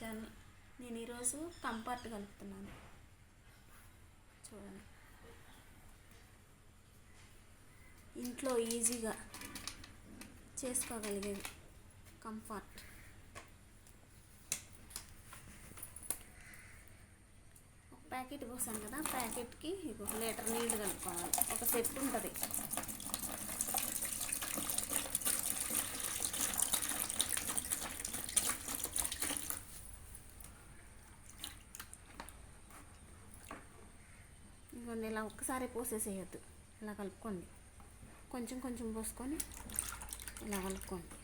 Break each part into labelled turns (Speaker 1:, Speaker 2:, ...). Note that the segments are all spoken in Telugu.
Speaker 1: ఛానల్ నేను ఈరోజు కంఫర్ట్ కలుపుతున్నాను. చూడండి. ఇంట్లో ఈజీగా చేసుకోగలిగేది కంఫర్ట్. ఒక ప్యాకెట్ పోసాను కదా ప్యాకెట్కి ఒక లీటర్ నీళ్ళు కలుపుకోవాలి. ఒక సెట్ ఉంటుంది. ఇదిగోండి ఇలా ఒక్కసారి పోసేసేయద్దు. ఇలా కలుపుకోండి. కొంచెం కొంచెం పోసుకొని ఇలా కలుపుకోండి.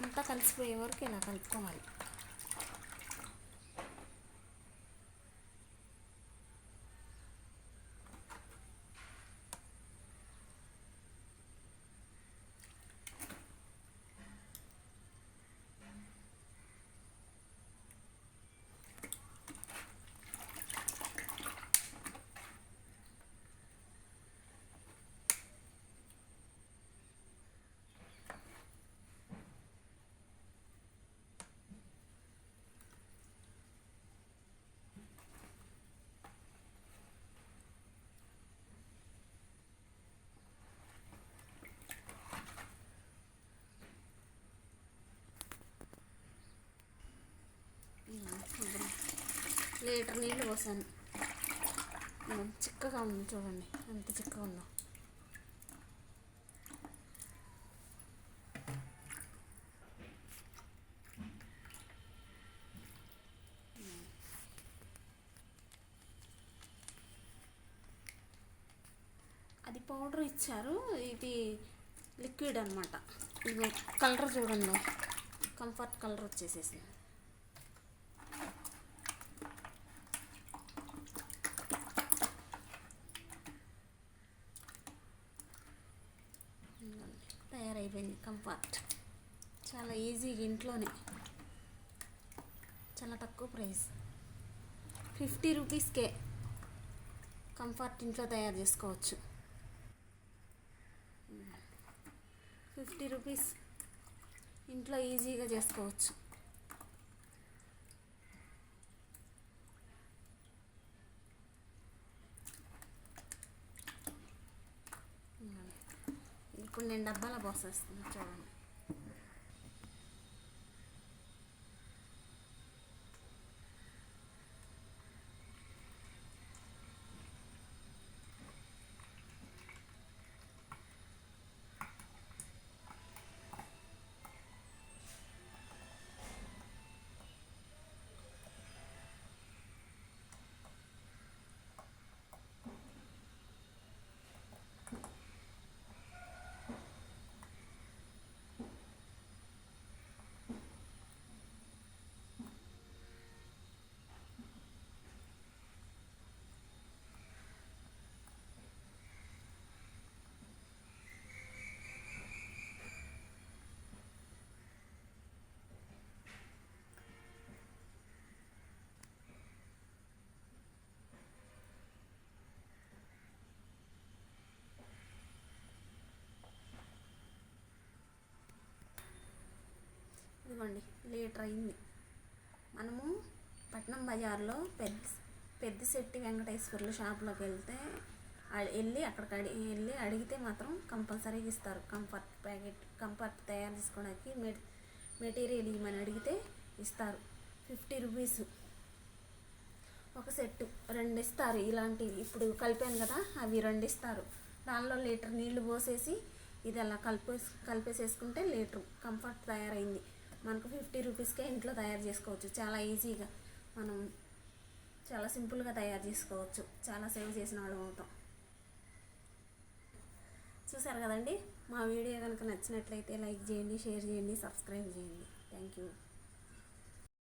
Speaker 1: అంతా కలిసిపోయే వరకు ఇలా కలుపుకోవాలి. లీటర్ నీళ్ళు పోసాను. చిక్కగా ఉంది చూడండి ఎంత చిక్కగా ఉందో అది పౌడర్ ఇచ్చారు ఇది లిక్విడ్ అనమాట ఇది కలర్ చూడండి కంఫర్ట్ కలర్ వచ్చేసేసింది. అయిపోయింది కంఫర్ట్. చాలా ఈజీగా ఇంట్లోనే. చాలా తక్కువ ప్రైస్. ఫిఫ్టీ రూపీస్కే కంఫర్ట్ ఇంట్లో తయారు చేసుకోవచ్చు. ఫిఫ్టీ రూపీస్ ఇంట్లో ఈజీగా చేసుకోవచ్చు. ఇప్పుడు నేను డబ్బాలో పోసేస్తాను చూడండి ఇదిగోండి లీటర్ అయింది. మనము పట్నం బజార్లో పెద్ద పెద్ద శెట్టి వెంకటేశ్వర్లు షాప్లోకి వెళ్తే వెళ్ళి అక్కడికి అడి వెళ్ళి అడిగితే మాత్రం కంపల్సరీగా ఇస్తారు. కంఫర్ట్ ప్యాకెట్ కంఫర్ట్ తయారు చేసుకోవడానికి మె- మెటీరియల్ ఇవ్వమని అడిగితే ఇస్తారు. Fifty rupees. ఒక సెట్ రెండు ఇస్తారు ఇలాంటివి ఇప్పుడు కలిపాను కదా అవి రెండు ఇస్తారు దానిలో లీటర్ నీళ్ళు పోసేసి ఇది అలా కలిపే కలిపేసేసుకుంటే లీటర్ కంఫర్ట్ తయారైంది. మనకు ఫిఫ్టీ రూపీస్కే ఇంట్లో తయారు చేసుకోవచ్చు. చాలా ఈజీగా మనం చాలా సింపుల్గా తయారు చేసుకోవచ్చు. చాలా సేవ్ చేసిన వాళ్ళం అవుతాం. చూసారు కదండి? మా వీడియో కనుక నచ్చినట్లయితే లైక్ చేయండి షేర్ చేయండి సబ్స్క్రైబ్ చేయండి. Thank you.